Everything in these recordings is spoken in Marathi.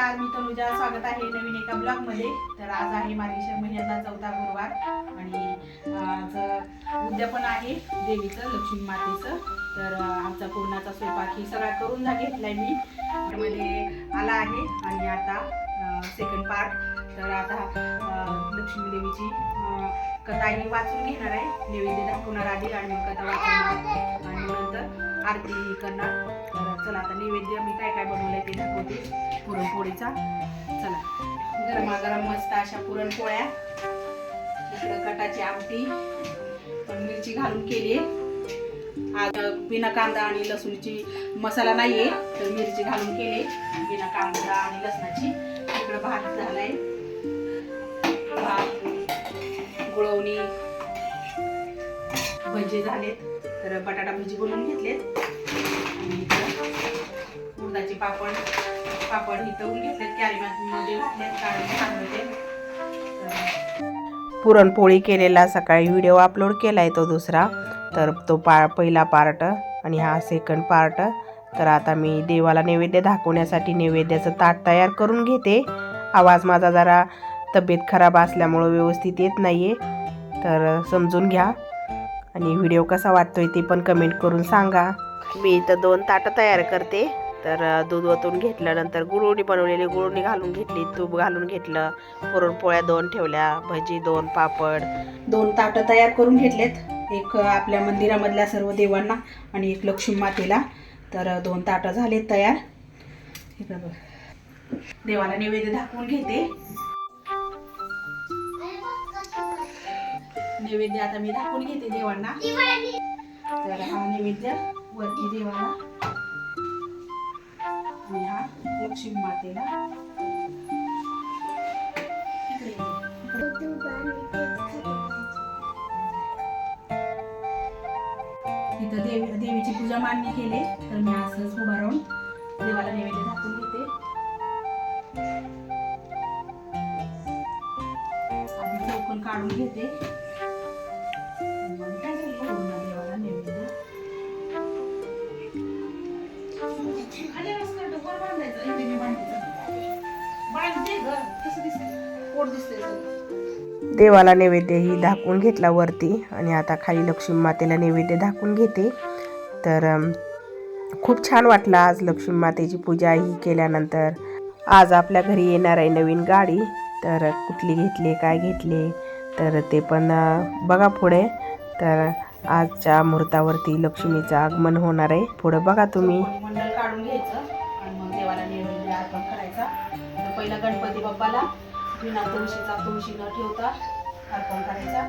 नमस्कार मी तनुजा. स्वागत आहे नवीन एका ब्लॉगमध्ये तर आज आहे मार्गेश्वर महिन्याचा चौथा गुरुवार आणि आज उद्यापन आहे देवीचं लक्ष्मी मातेचं. तर आमचा पूर्णाचा स्वयंपाक ही सगळा करून जा घेतलाय मी. मध्ये आला आहे आणि आता सेकंड पार्ट तर आता लक्ष्मी देवीची कथा ही वाचून घेणार आहे. नैवेद्य दाखवणार आधी आणि कथा वाचणार आणि नंतर आरती करणार. तर चला आता नैवेद्य मी काय काय बनवलंय ते दाखवते. पुरणपोळीचा. चला. गरमागरम मस्त अशा पुरणपोळ्या. इकडं कटाची आमटी. पण मिरची घालून केली आज बिना कांदा आणि लसूणची मसाला नाहीये तर मिरची घालून केले बिना कांदा आणि लसणाची. इकडं भात झालाय. भात गुळवणी भजी झालेत. तर बटाटा भजी बनवून घेतलेत. उडदाचे पापड पापड ही तळून घेतलेत कॅरीमध्ये घातलेत काढून छान होते पुरणपोळी केलेला सकाळी व्हिडिओ अपलोड केला आहे तो दुसरा. तर तो पा पहिला पार्ट आणि हा सेकंड पार्ट तर आता मी देवाला नैवेद्य दाखवण्यासाठी नैवेद्याचं ताट तयार करून घेते. आवाज माझा जरा तब्येत खराब असल्यामुळं व्यवस्थित येत नाही आहे तर समजून घ्या. आणि व्हिडिओ कसा वाटतोय ते पण कमेंट करून सांगा. मी इथं दोन ताटं तयार करते. तर दूध ओतून घेतल्यानंतर गुळवणी बनवलेली गुळवणी घालून घेतली तूप घालून घेतलं पुरणपोळ्या दोन ठेवल्या भजी दोन पापड. दोन ताटं तयार करून घेतलेत. एक आपल्या मंदिरामधल्या सर्व देवांना आणि एक लक्ष्मी मातेला. तर दोन ताटं झालेत तयार. देवाला नैवेद्य दाखवून घेते. नैवेद्य आता मी दाखवून घेते देवांना. तर हा नैवेद्य वरती देवाला हा लक्ष्मी मातेला. तिथं देवी देवीची पूजा मान्य केली तर मी असंच उभा राहून देवाला नैवेद्य दाखवून घेते. आधी चौकन काढून घेते. देवाला नैवेद्यही दाखवून घेतला वरती आणि आता खाली लक्ष्मी मातेला नैवेद्य दाखवून घेते. तर खूप छान वाटलं आज लक्ष्मी मातेची पूजा ही केल्यानंतर. आज आपल्या घरी येणार आहे नवीन गाडी. तर कुठली घेतली काय घेतली तर ते पण बघा पुढे. तर आजच्या मुहूर्तावरती लक्ष्मीचं आगमन होणार आहे. पुढं बघा तुम्ही. काढून घ्यायचं. आणि मग देवाला नैवेद्य अर्पण करायचा. तर पहिला गणपती बाप्पाला विना तुळशीचा तुळशी न ठेवता अर्पण करायचा.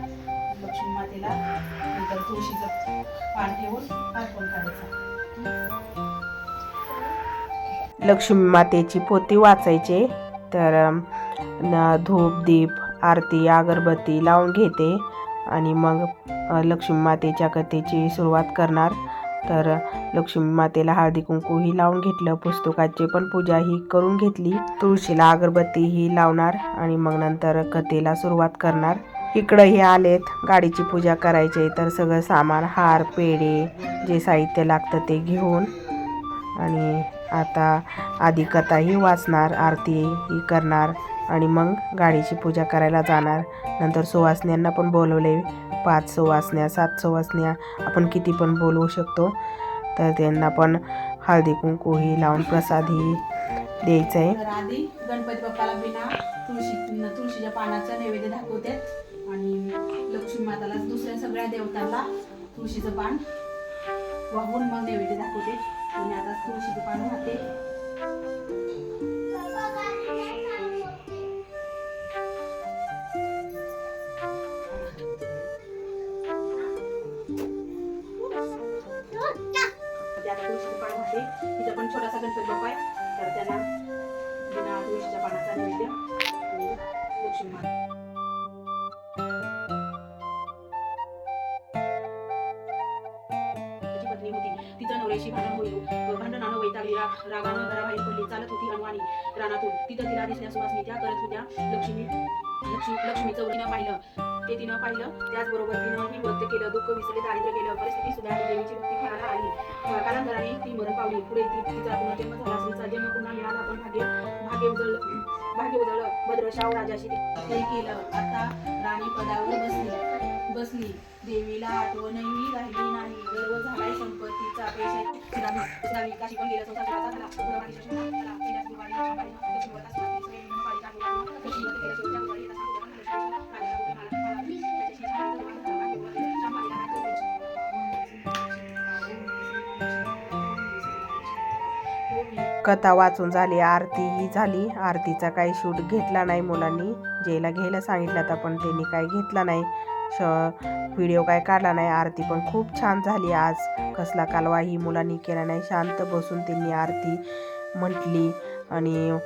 लक्ष्मी मातेला नंतर तुळशीचं पान ठेवून अर्पण करायचा. लक्ष्मी मातेची पोती वाचायचे. तर धूप दीप आरती अगरबत्ती लावून घेते. आणि मग लक्ष्मी मातेच्या कथेची सुरुवात करणार. तर लक्ष्मी मातेला हळदी कुंकूही लावून घेतलं. पुस्तकाची पण पूजा ही करून घेतली. तुळशीला अगरबत्ती ही लावणार आणि मग नंतर कथेला सुरुवात करणार. इकडं हे आलेत. गाडीची पूजा करायची तर सगळं सामान हार पेढे जे साहित्य लागतं ते घेऊन. आणि आता आधी कथाही वाचणार आरती ही करणार आणि मग गाडीची पूजा करायला जाणार. नंतर सुवासण्यांना पण बोलवले पाच सुवासण्या सात सुवासण्या आपण किती पण बोलवू शकतो. तर त्यांना पण हळदी कुंकूही लावून प्रसादही द्यायचं आहे आधी गणपती बाप्पाला बिना तुळशी तुळशीच्या पानाचा नैवेद्य दाखवते. आणि लक्ष्मी माताला दुसऱ्या सगळ्या देवतांना तुळशीचं पान वाहून मग नैवेद्य दाखवते. आणि आता तुळशीचं पान वाहते तुळशीचं तिथं पण छोटासा गणपती बाप्पा आहे. तर त्याला बिना तुळशीच्या पानाचा नैवेद्य लक्ष्मी माता. त्याची नवऱ्याशी भांडण होईल. भांडणानं वैतागली रागानं घराबाहेर पडली. चालत होती अनवाणी रानातून. तिथं तिला दिसल्या सुवासनी त्या करत होत्या. लक्ष्मी लक्ष्मी लक्ष्मीचं तिनं पाहिलं. वाक्य तिनं पाहिलं. त्याचबरोबर तिनं ही व्यक्त केलं दुःख विसरले दारिद्र्य केलं परिस्थिती सुधारली देवीची भक्ती फळाला आली कालांतराने ती मरण पावली. पुढे ती तिचा पुनर्जन्म झाला स्त्रीचा जन्म पुन्हा मिळाला. पण भाग्य भाग्य भाग्य उजळलं भाग्य उजळलं भद्रशाव राजाशी हे केलं. आता राणी पदावर बसली. बसली. देवीला आठवणही राहिली नाही. गर्व झालाय संपत्तीचा पेशा काशी पण गेला. चौथा झाला कथा वाचून झाली आरती ही झाली. आरतीचा काही शूट घेतला नाही मुलांनी. जेला घ्यायला सांगितलं तर पण त्यांनी काही घेतला नाही. श व्हिडिओ काय काढला नाही. आरती पण खूप छान झाली आज. कसला कालवा ही मुलांनी केला नाही. शांत बसून त्यांनी आरती म्हटली आणि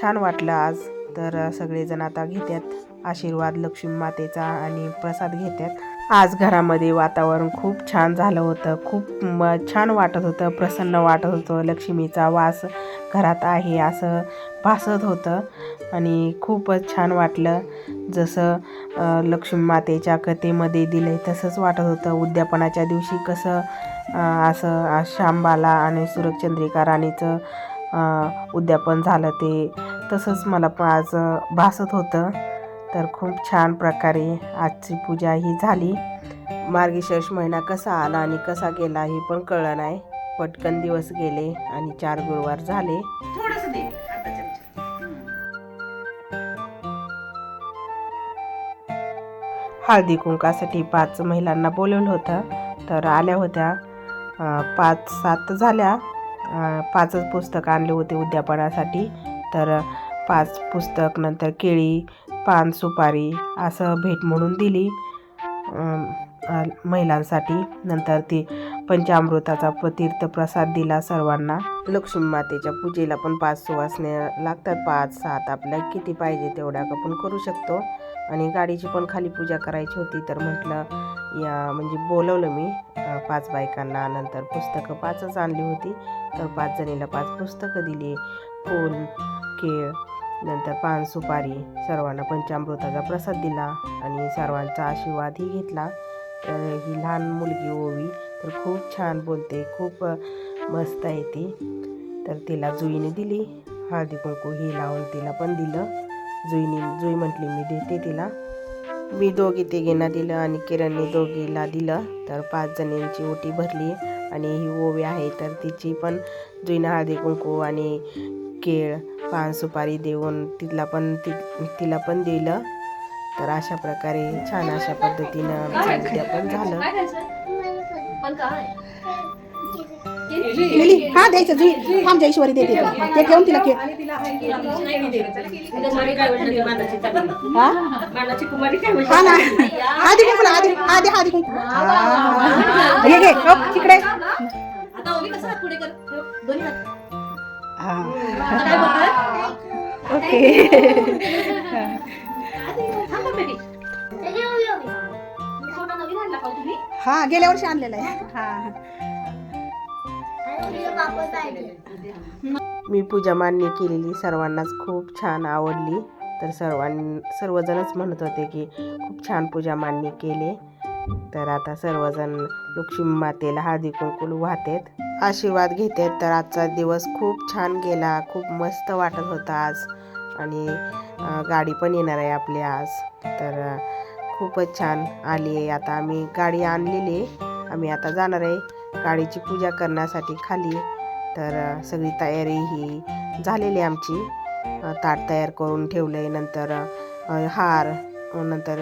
छान वाटलं आज. तर सगळेजण आता घेतात आशीर्वाद लक्ष्मी मातेचा आणि प्रसाद घेतात आज घरामध्ये वातावरण खूप छान झालं होतं. खूप म छान वाटत होतं प्रसन्न वाटत होतं. लक्ष्मीचा वास घरात आहे असं भासत होतं आणि खूपच छान वाटलं. जसं लक्ष्मी मातेच्या कथेमध्ये दिलं तसंच वाटत होतं. उद्यापनाच्या दिवशी कसं असं शांबाला आणि सुरचंद्रिका राणीचं उद्यापन झालं ते तसंच मला पण आज भासत होतं. तर खूप छान प्रकारे आजची पूजा ही झाली. मार्गशीर्ष महिना कसा आला आणि कसा गेला हे पण कळलं नाही. पटकन दिवस गेले आणि चार गुरुवार झाले. हळदी कुंकासाठी पाच महिलांना बोलवलं होतं. तर आल्या होत्या. पाच सात झाल्या. पाचच पुस्तक आणले होते उद्यापनासाठी. तर पाच पुस्तक नंतर केळी पान सुपारी असं भेट म्हणून दिली. महिलांसाठी. नंतर ती पंचामृताचा तीर्थ तीर्थप्रसाद दिला सर्वांना. लक्ष्मी मातेच्या पूजेला पण पाच सुवासने लागतात. पाच सात आपल्या किती पाहिजे तेवढ्या आपण करू शकतो. आणि गाडीची पण खाली पूजा करायची होती तर म्हटलं या म्हणजे बोलवलं मी पाच बायकांना. नंतर पुस्तकं पाचच आणली होती. तर पाच जणीला पाच पुस्तकं दिली. फूल केळ नंतर पान सुपारी सर्वांना पंचामृताचा प्रसाद दिला आणि सर्वांचा आशीर्वादही घेतला. तर ही लहान मुलगी ओवी तर खूप छान बोलते खूप मस्त आहे ती. तर तिला जुईने दिली हळदी कुंकू ही लावून तिला पण दिलं. जुईने जुई म्हटली मी देते तिला. मी दोघी तिघींना दिलं आणि किरणने दोघीला दिलं. तर पाच जणींची ओटी भरली आणि ही ओवी आहे तर तिची पण जुईनं हळदी कुंकू आणि केळ पान सुपारी देऊन तिला पण ति तिला पण दिलं. तर अशा प्रकारे छान अशा पद्धतीनं आमचं उद्यापन झालं. काय खायचं पण केली. हा द्यायचं जुई आमच्या ईश्वरी देते. ते घेऊन तिला के हा? ना. आधी कुंकू आधी आधी आधी कुंकू. हे घे हो, तिकडे. हा. ओके. हो हा गेल्या वर्षी आणलेलं आहे. हा. मी पूजा मान्य केलेली सर्वांनाच खूप छान आवडली. तर सर्वां सर्वजणच म्हणत होते की खूप छान पूजा मान्य केले. तर आता सर्वजण लक्ष्मी मातेला हळदी कुंकू वाहतेत. आशीर्वाद घेते. तर आजचा दिवस खूप छान गेला. खूप मस्त वाटत होता आज. आणि गाडी पण येणार आहे आपली आज. तर खूपच छान आली आहे. आता आम्ही गाडी आणलेली आम्ही आता जाणार आहे गाडीची पूजा करण्यासाठी खाली. तर सगळी तयारी ही झालेली आहे आमची. ताट तयार करून ठेवलं आहे नंतर हार नंतर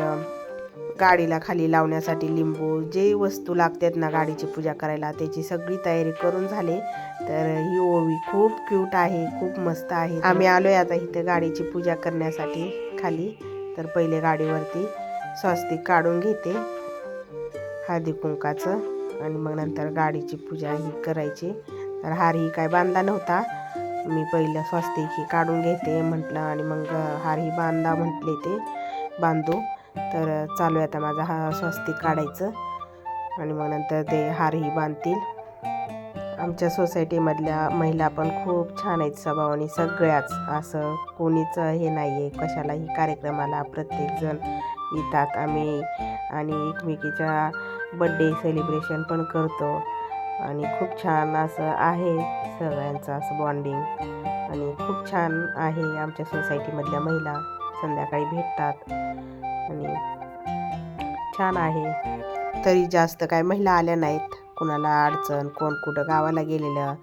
गाडीला खाली लावण्यासाठी लिंबू जे वस्तू लागतात ना गाडीची पूजा करायला त्याची सगळी तयारी करून झाली. तर ही ओवी खूप क्यूट आहे खूप मस्त आहे. आम्ही आलोय आता इथं गाडीची पूजा करण्यासाठी खाली. तर पहिले गाडीवरती स्वस्तिक काढून घेते. हळदी कुंकाचं आणि मग नंतर गाडीची पूजा ही करायची. तर हार ही काय बांधला नव्हता. मी पहिलं स्वस्तिक ही काढून घेते म्हटलं आणि मग हार ही बांधा म्हटले ते बांधू. तर चालू आहे आता माझा हा स्वस्तिक काढायचं. आणि मग नंतर ते हारही बांधतील. आमच्या सोसायटीमधल्या महिला पण खूप छान आहेत स्वभावाने सगळ्याच. असं कोणीच हे नाही आहे कशालाही कार्यक्रमाला प्रत्येकजण येतात आम्ही. आणि एकमेकीच्या बड्डे सेलिब्रेशन पण करतो. आणि खूप छान असं आहे सगळ्यांचं असं बॉन्डिंग आणि खूप छान आहे आमच्या सोसायटीमधल्या महिला. संध्याकाळी भेटतात. आणि छान आहे. तरी जास्त काय महिला आल्या नाहीत. कुणाला अडचण कोण कुठं गावाला गेलेलं.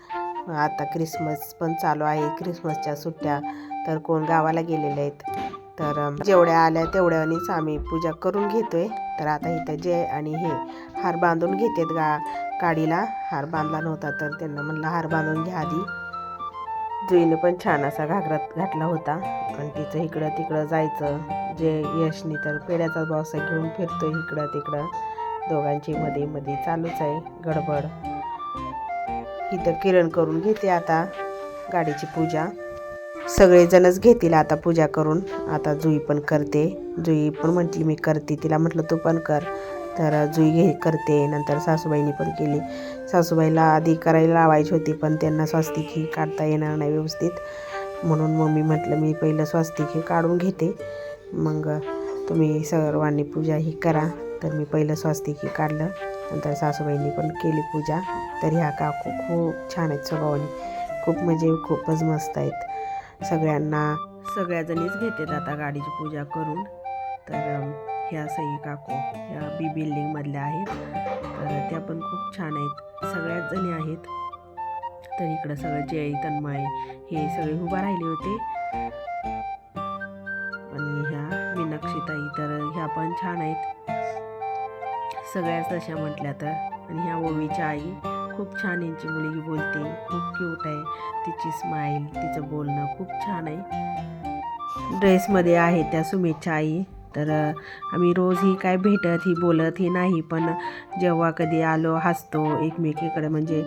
आता क्रिसमस पण चालू आहे. क्रिसमसच्या सुट्ट्या तर कोण गावाला गेलेले आहेत. तर जेवढ्या आल्या तेवढ्यानीच आम्ही पूजा करून घेतोय. तर आता इथं जे आणि हे हार बांधून घेतात गा गाडीला हार बांधला नव्हता तर त्यांना म्हणलं हार बांधून घ्या आधी. जुईने पण छान असा घागरात घातला होता. आणि तिचं इकडं तिकडं जायचं. जे यशनी तर पेड्याचा बावसा घेऊन फिरतोय इकडं तिकडं. दोघांची मध्ये मध्ये चालूच आहे गडबड. इथं किरण करून घेते आता गाडीची पूजा. सगळेजणच घेतील आता पूजा करून. आता जुई पण करते. जुई पण म्हटली मी करते. तिला म्हटलं तू पण कर. तर जुई घे करते. नंतर सासूबाईंनी पण केली. सासूबाईला आधी करायला लावायची होती पण त्यांना स्वस्तिक ही काढता येणार नाही व्यवस्थित. म्हणून मग मी म्हटलं मी पहिलं स्वस्तिक हे काढून घेते. मग तुम्ही सर्वांनी पूजा ही करा. तर मी पहिलं स्वस्तिक काढलं नंतर सासूबाईंनी पण केली पूजा. तर ह्या काकू खूप छान आहेत स्वभावाने. खूप म्हणजे खूपच मस्त आहेत. सगळ्यांना सगळ्याजणीच घेतात आता गाडीची पूजा करून. तर ह्या सई काकू ह्या बी बिल्डिंगमधल्या आहेत. तर त्या पण खूप छान आहेत. सगळ्याच जणी आहेत. तर इकडं सगळं जय तन्मय हे सगळे उभा राहिले होते. ताई तर ह्या पण छान आहेत. सगळ्याच तशा म्हटल्या तर. आणि ह्या ओवीच्या आई खूप छान यांची मुलगी बोलते. खूप क्यूट आहे. तिची स्माईल तिचं बोलणं खूप छान आहे. ड्रेसमध्ये आहे त्या सुमेच्या आई. तर आम्ही रोज ही काय भेटत ही बोलत ही नाही पण जेव्हा कधी आलो हसतो एकमेकीकडे म्हणजे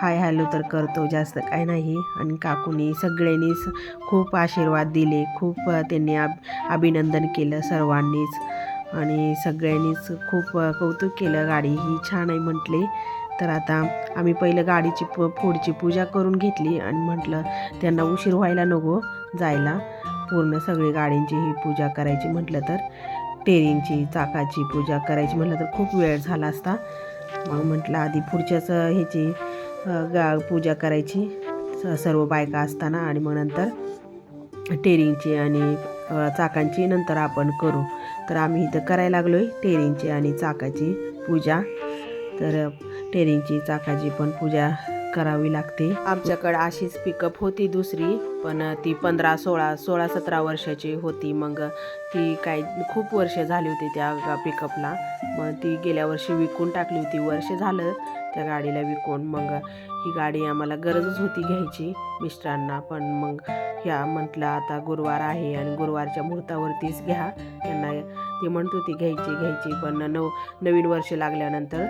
हाय हॅलो तर करतो जास्त काय नाही. आणि काकूनी सगळ्यांनीच खूप आशीर्वाद दिले खूप त्यांनी अब अभिनंदन केलं सर्वांनीच. आणि सगळ्यांनीच खूप कौतुक केलं गाडी ही छान आहे म्हटले. तर आता आम्ही पहिलं गाडीची प पुढची पूजा करून घेतली आणि म्हटलं त्यांना उशीर व्हायला नको जायला. पूर्ण सगळी गाडींची ही पूजा करायची म्हटलं तर टेरिंगची चाकाची पूजा करायची म्हटलं तर खूप वेळ झाला असता. मग म्हटलं आधी पुढच्याच ह्याची गा पूजा करायची. स- सर्व बायका असताना आणि मग नंतर टेरिंगची आणि चाकांची नंतर आपण करू. तर आम्ही इथं करायला लागलो आहे टेरिंगची आणि चाकाची पूजा. तर टेरिंगची चाकाची पण पूजा करावी लागते. आमच्याकडं अशीच पिकअप होती दुसरी. पण ती पंधरा सोळा सोळा सतरा वर्षाची होती. मग ती काय खूप वर्ष झाली होती त्या पिकअपला मग ती गेल्या वर्षी विकून टाकली होती. वर्ष झालं त्या गाडीला विकून. मग ही गाडी आम्हाला गरजच होती घ्यायची मिस्टरांना. पण मग ह्या म्हटलं आता गुरुवार आहे आणि गुरुवारच्या मुहूर्तावरतीच घ्या. त्यांना ती म्हणत होती घ्यायची घ्यायची. पण नव नवीन वर्ष लागल्यानंतर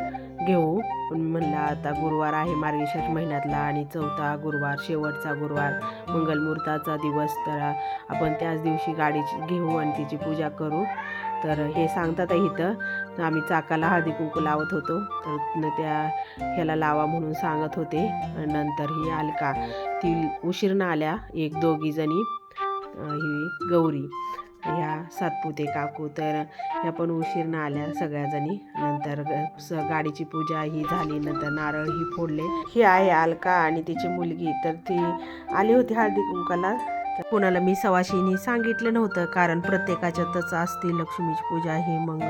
घेऊ. पण मी म्हणलं आता गुरुवार आहे मार्गशीर्ष महिन्यातला आणि चौथा गुरुवार शेवटचा गुरुवार मंगलमुहूर्ताचा दिवस. तर आपण त्याच दिवशी गाडीची घेऊ आणि तिची पूजा करू. तर हे सांगतात इथं. आम्ही चाकाला हळदी कुंकू लावत होतो. तर त्या ह्याला लावा म्हणून सांगत होते. नंतर ही अलका ती उशीर न आल्या एक दोघी जणी ही गौरी. ह्या सातपुते काकू. तर ह्या पण उशीर न आल्या सगळ्याजणी. नंतर गाडीची पूजा ही झाली. नंतर नारळ ही फोडले. ही आहे अलका आणि तिची मुलगी. तर ती आली होती हळदी कुंकाला तर कोणाला मी सवाशिनी सांगितलं नव्हतं कारण प्रत्येकाच्यातच असते लक्ष्मीची पूजा ही मग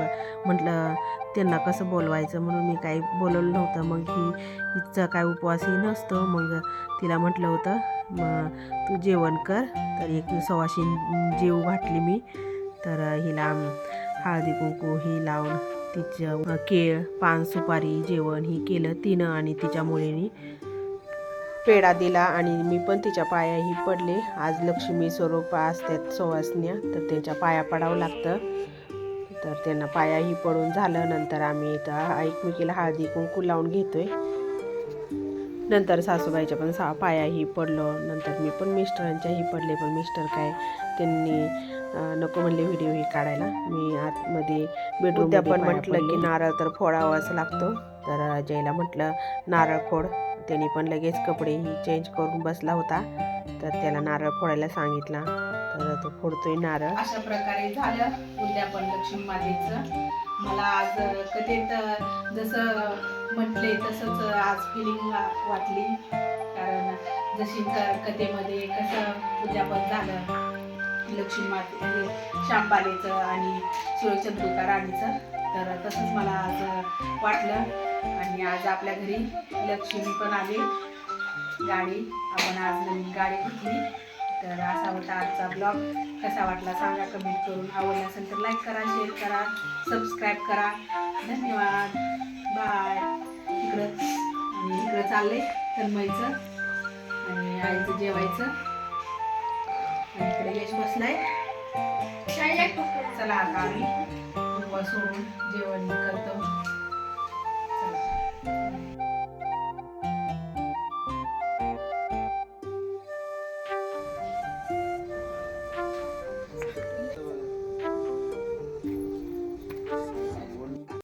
म्हटलं त्यांना कसं बोलवायचं म्हणून मी काही बोलवलं नव्हतं. मग ही हिचा काय उपवासही नसतो. मग तिला म्हटलं होतं मग तू जेवण कर. तर एक सवाशीन जेव घातली मी. तर हिला हळदी कुंकू ही लावून तिचं केळ पान सुपारी जेवण ही केलं तिनं आणि तिच्या मुलीने. पेढा दिला आणि मी पण तिच्या पायाही पडले. आज लक्ष्मी स्वरूप असतात सवासण्या तर त्यांच्या पाया पडावं लागतं. तर त्यांना पायाही पडून झालं. नंतर आम्ही इथं एकमेकीला हळदी कुंकू लावून घेतोय. नंतर सासूबाईच्या पण सा पायाही पडलो. नंतर मी पण मिस्टरांच्याही पडले पण मिस्टर काय त्यांनी नको म्हणले व्हिडिओ ही काढायला. मी आतमध्ये बेडरूम पण म्हटलं की नारळ तर फोडावाच लागतो. तर जयला म्हटलं नारळ फोड. त्याने पण लगेच कपडेही चेंज करून बसला होता. तर त्याला नारळ फोडायला सांगितला. तर तो फोडतोय नारळ. अशा प्रकारे झालं उद्यापन लक्ष्मी मातेचं मला आज कथेत जसं म्हटले तसंच आज फिलिंग वाटली. कारण जशी कथेमध्ये कसं उद्यापन झालं लक्ष्मी माते हे शांपालेचं आणि शिवचंद्रिका राणीचं. तर तसंच मला आज वाटलं. आणि आज आपल्या घरी लक्ष्मी पण आली. गाडी आपण आज नवीन गाडी घेतली. तर असा होता आजचा ब्लॉग कसा वाटला सांगा कमेंट करून. आवडला असेल तर लाईक करा शेअर करा सबस्क्राईब करा. धन्यवाद. बाय इकडं इकडं चाललंय तन्मयचं आणि आईचं जेवायचं. आणि इकडे यश बसलाय. चला आता आम्ही उपवास सोडून जेवण करतो.